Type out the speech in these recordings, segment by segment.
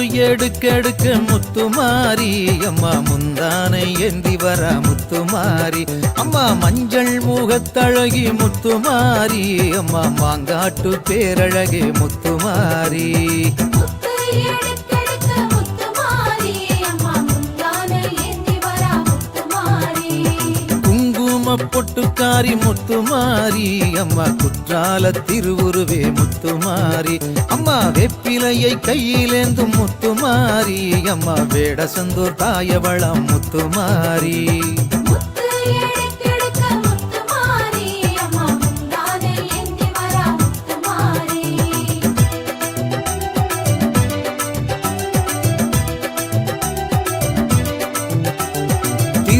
முத்து எடுக்கெடுக்க முத்துமாரி அம்மா முந்தானை ஏந்தி வர முத்துமாரி அம்மா மஞ்சள் முகத்தழகி முத்துமாரி அம்மா மாங்காட்டு பேரழகே முத்துமாரி பொட்டுக்காரி முத்துமாரி. அம்மா குற்றால திருவுருவே முத்துமாரி. அம்மா வெப்பிலையை கையிலேந்தும் முத்துமாரி. அம்மா வேடசந்தூர் தாயவளம் முத்துமாரி.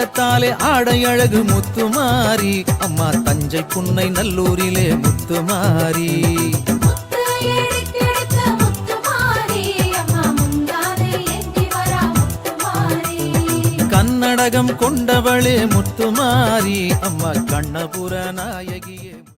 தங்கத்தாலே ஆடை அழகு முத்துமாரி அம்மா தஞ்சை புன்னை நல்லூரிலே முத்துமாரி முத்துமாரி கன்னடகம் கொண்டவளே முத்துமாரி அம்மா கண்ணபுர நாயகியே